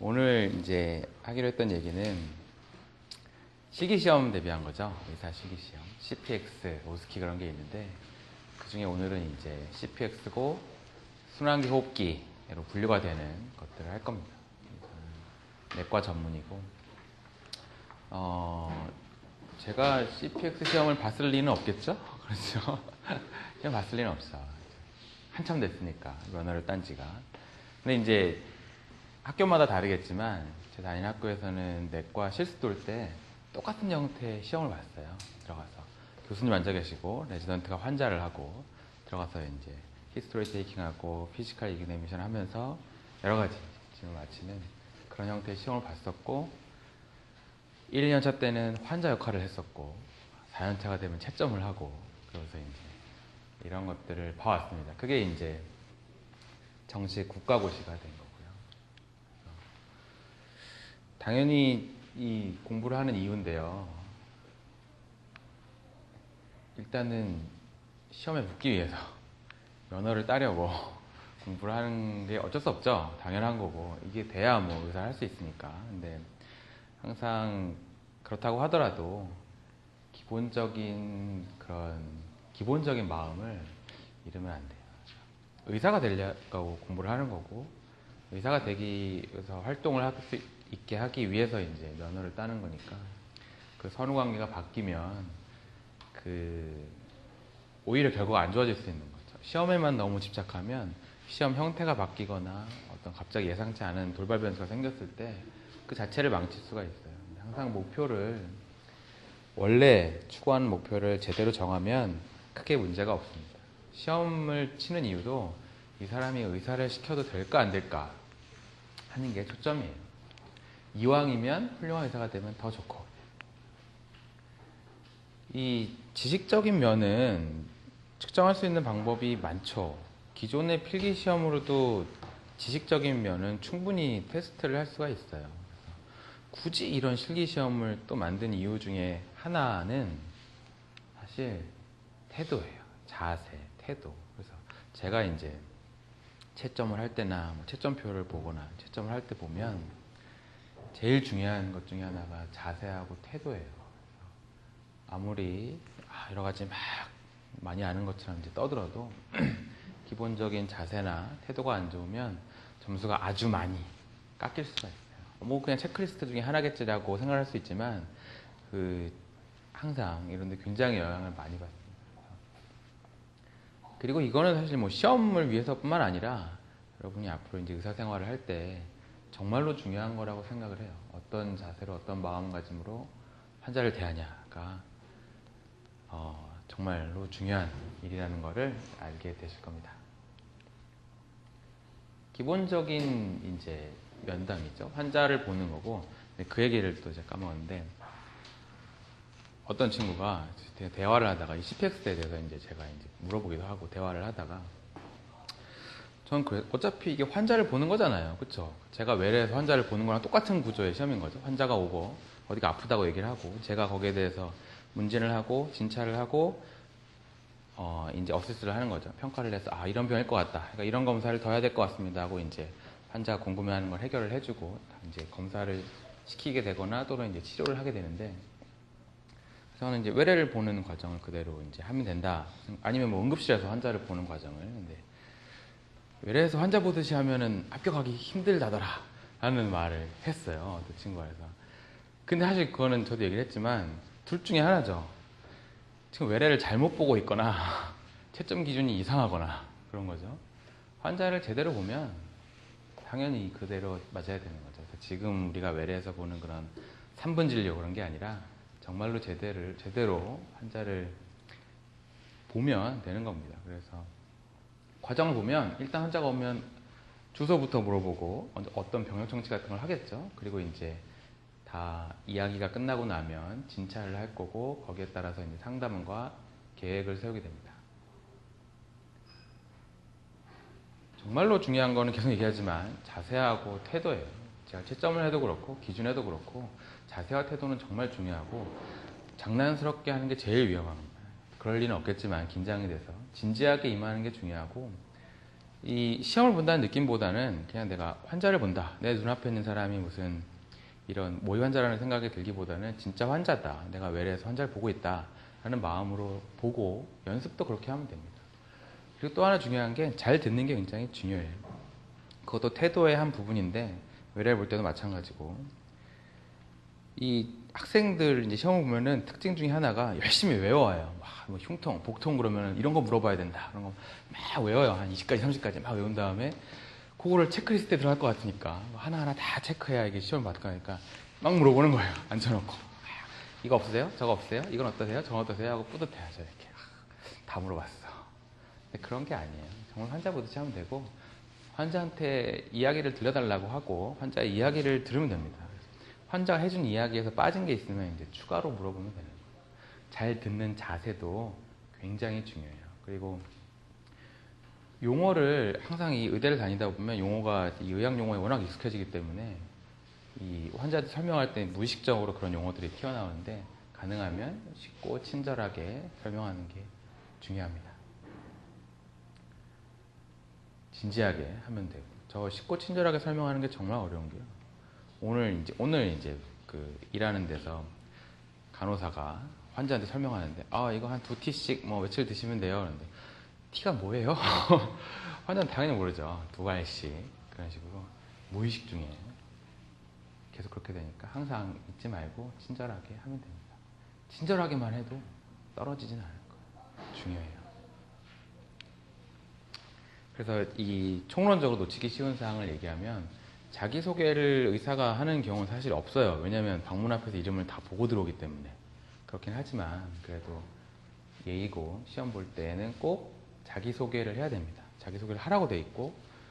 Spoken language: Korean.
오늘 이제 하기로 했던 얘기는 실기시험 대비한 거죠. 의사 실기시험. CPX, 오스키 그런 게 있는데 그 중에 오늘은 이제 CPX고 순환기 호흡기로 분류가 되는 것들을 할 겁니다. 내과 전문이고 어 제가 CPX 시험을 봤을 리는 없겠죠? 그렇죠? 시험 봤을 리는 없어. 한참 됐으니까 면허를 딴 지가. 근데 이제 학교마다 다르겠지만 제 다니는 학교에서는 내과 실습 돌 때 똑같은 형태의 시험을 봤어요. 들어가서 교수님 앉아 계시고 레지던트가 환자를 하고 들어가서 이제 히스토리 테이킹하고 피지컬 이그네미션 하면서 여러 가지 질문을 마치는 그런 형태의 시험을 봤었고 1, 2년차 때는 환자 역할을 했었고 4년차가 되면 채점을 하고 그래서 이제 이런 것들을 봐왔습니다. 그게 이제 정식 국가고시가 된 거고요. 당연히 이 공부를 하는 이유인데요. 일단은 시험에 붙기 위해서 면허를 따려고 공부를 하는 게 어쩔 수 없죠. 당연한 거고 이게 돼야 뭐 의사를 할 수 있으니까. 근데 항상 그렇다고 하더라도 기본적인 그런 기본적인 마음을 잃으면 안 돼요. 의사가 되려고 공부를 하는 거고 의사가 되기 위해서 활동을 할 수 있게 하기 위해서 이제 면허를 따는 거니까 그 선후 관계가 바뀌면 그 오히려 결과가 안 좋아질 수 있는 거죠. 시험에만 너무 집착하면 시험 형태가 바뀌거나 어떤 갑자기 예상치 않은 돌발 변수가 생겼을 때 그 자체를 망칠 수가 있어요. 항상 목표를 원래 추구하는 목표를 제대로 정하면 크게 문제가 없습니다. 시험을 치는 이유도 이 사람이 의사를 시켜도 될까 안 될까 하는 게 초점이에요. 이왕이면 훌륭한 의사가 되면 더 좋고 이 지식적인 면은 측정할 수 있는 방법이 많죠. 기존의 필기 시험으로도 지식적인 면은 충분히 테스트를 할 수가 있어요. 굳이 이런 실기 시험을 또 만든 이유 중에 하나는 사실 태도예요. 자세, 태도. 그래서 제가 이제 채점을 할 때나 뭐 채점표를 보거나 채점을 할 때 보면 제일 중요한 것 중에 하나가 자세하고 태도예요. 아무리 아, 여러 가지 막 많이 아는 것처럼 이제 떠들어도 기본적인 자세나 태도가 안 좋으면 점수가 아주 많이 깎일 수가 있어요. 뭐 그냥 체크리스트 중에 하나겠지라고 생각할 수 있지만 그 항상 이런데 굉장히 영향을 많이 받습니다. 그리고 이거는 사실 뭐 시험을 위해서뿐만 아니라 여러분이 앞으로 이제 의사 생활을 할때 정말로 중요한 거라고 생각을 해요. 어떤 자세로 어떤 마음가짐으로 환자를 대하냐가 어, 정말로 중요한 일이라는 거를 알게 되실 겁니다. 기본적인 이제 면담이죠. 환자를 보는 거고 그 얘기를 또 제가 까먹었는데 어떤 친구가 대화를 하다가 이 CPX에 대해서 이제 제가 이제 물어보기도 하고 대화를 하다가 저는 그래 어차피 이게 환자를 보는 거잖아요. 그렇죠? 제가 외래에서 환자를 보는 거랑 똑같은 구조의 시험인 거죠. 환자가 오고 어디가 아프다고 얘기를 하고 제가 거기에 대해서 문진을 하고 진찰을 하고 어 이제 어세스를 하는 거죠. 평가를 해서 아 이런 병일 것 같다. 그러니까 이런 검사를 더 해야 될 것 같습니다 하고 이제 환자가 궁금해하는 걸 해결을 해주고 이제 검사를 시키게 되거나 또는 이제 치료를 하게 되는데 저는 이제 외래를 보는 과정을 그대로 이제 하면 된다. 아니면 뭐 응급실에서 환자를 보는 과정을 근데 외래에서 환자 보듯이 하면은 합격하기 힘들다더라 라는 말을 했어요. 그 친구가 해서. 근데 사실 그거는 저도 얘기를 했지만 둘 중에 하나죠. 지금 외래를 잘못 보고 있거나 채점 기준이 이상하거나 그런 거죠. 환자를 제대로 보면 당연히 그대로 맞아야 되는 거죠. 지금 우리가 외래에서 보는 그런 3분 진료 그런 게 아니라 정말로 제대로, 제대로 환자를 보면 되는 겁니다. 그래서 과정을 보면 일단 환자가 오면 주소부터 물어보고 어떤 병역 정치 같은 걸 하겠죠. 그리고 이제 다 이야기가 끝나고 나면 진찰을 할 거고 거기에 따라서 이제 상담과 계획을 세우게 됩니다. 정말로 중요한 거는 계속 얘기하지만 자세하고 태도예요. 제가 채점을 해도 그렇고 기준해도 그렇고 자세와 태도는 정말 중요하고 장난스럽게 하는 게 제일 위험합니다. 그럴 리는 없겠지만 긴장이 돼서 진지하게 임하는 게 중요하고 이 시험을 본다는 느낌보다는 그냥 내가 환자를 본다. 내 눈앞에 있는 사람이 무슨 이런 모의 환자라는 생각이 들기보다는 진짜 환자다. 내가 외래에서 환자를 보고 있다. 라는 마음으로 보고 연습도 그렇게 하면 됩니다. 그리고 또 하나 중요한 게 잘 듣는 게 굉장히 중요해요. 그것도 태도의 한 부분인데 외래를 볼 때도 마찬가지고 이 학생들 이제 시험을 보면은 특징 중에 하나가 열심히 외워요. 와, 뭐 흉통, 복통 그러면은 이런 거 물어봐야 된다. 그런 거 막 외워요. 한 20까지, 30까지 막 외운 다음에 그거를 체크리스트에 들어갈 것 같으니까 뭐 하나하나 다 체크해야 이게 시험 받을 거니까 막 물어보는 거예요. 앉혀놓고. 이거 없으세요? 저거 없으세요? 이건 어떠세요? 저건 어떠세요? 하고 뿌듯해야죠. 이렇게. 다 물어봤어. 근데 그런 게 아니에요. 정말 환자 보듯이 하면 되고 환자한테 이야기를 들려달라고 하고 환자의 이야기를 들으면 됩니다. 환자가 해준 이야기에서 빠진 게 있으면 이제 추가로 물어보면 되는 거예요. 잘 듣는 자세도 굉장히 중요해요. 그리고 용어를 항상 이 의대를 다니다 보면 용어가 이 의학 용어에 워낙 익숙해지기 때문에 이 환자한테 설명할 때 무의식적으로 그런 용어들이 튀어나오는데 가능하면 쉽고 친절하게 설명하는 게 중요합니다. 진지하게 하면 되고 저 쉽고 친절하게 설명하는 게 정말 어려운 게요. 오늘 이제 오늘 이제 그 일하는 데서 간호사가 환자한테 설명하는데 아 이거 한 두 티씩 뭐 며칠 드시면 돼요. 그런데 티가 뭐예요? 환자는 당연히 모르죠. 두 알씩 그런 식으로 무의식 중에 계속 그렇게 되니까 항상 잊지 말고 친절하게 하면 됩니다. 친절하게만 해도 떨어지진 않을 거예요. 중요해요. 그래서 이 총론적으로 놓치기 쉬운 사항을 얘기하면 자기소개를 의사가 하는 경우는 사실 없어요. 왜냐하면 방문 앞에서 이름을 다 보고 들어오기 때문에. 그렇긴 하지만 그래도 예의고 시험 볼 때는 꼭 자기소개를 해야 됩니다. 자기소개를 하라고 돼 있고